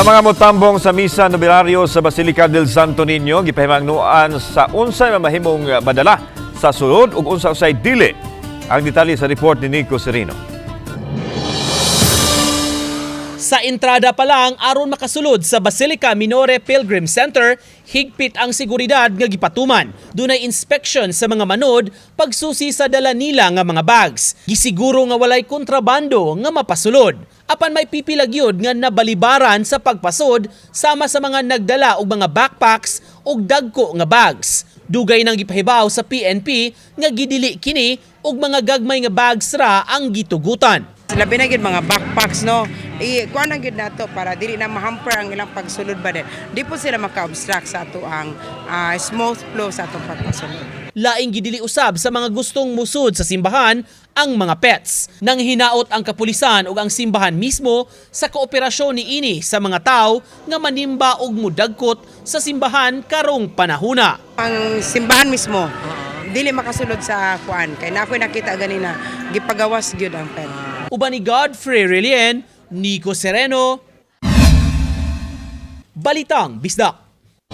Sa mga motambong sa Misa Nobiliario sa Basilica del Santo Niño, gipahimangnuan sa unsay mamahimong madala sa sulod ug unsa usay dili. Ang detalye sa report ni Nico Sereno. Sa entrada pa lang aron makasulod sa Basilica Minore Pilgrim Center, higpit ang seguridad nga gipatuman. Dunay inspection sa mga manod pagsusi sa dala nila nga mga bags. Gisiguro nga walay kontrabando nga mapasulod. Apan may pipila gyud nga nabalibaran sa pagpasod sama sa mga nagdala og mga backpacks ug dagko nga bags. Dugay nang gipahibaw sa PNP nga gidili kini og mga gagmay nga bags ra ang gitugutan. Labi na gyud mga backpacks no. I kuan na gyud nato para dili na mahamper ang ilang pagsulod ba din. Di po sila maka-obstruct sa ato ang ah, smooth flow sa atong pagpasulod. laing gidili usab sa mga gustong musud sa simbahan ang mga pets. Nang hinaot ang kapulisan ug ang simbahan mismo sa kooperasyon ni ini sa mga tao nga manimba og mudagkot sa simbahan karong panahuna. Ang simbahan mismo dili makasulod sa kuan kay na nakita ganina gipagawas gyud ang pen. Uban ni Godfrey Relien, Nico Sereno, Balitang Bisdak.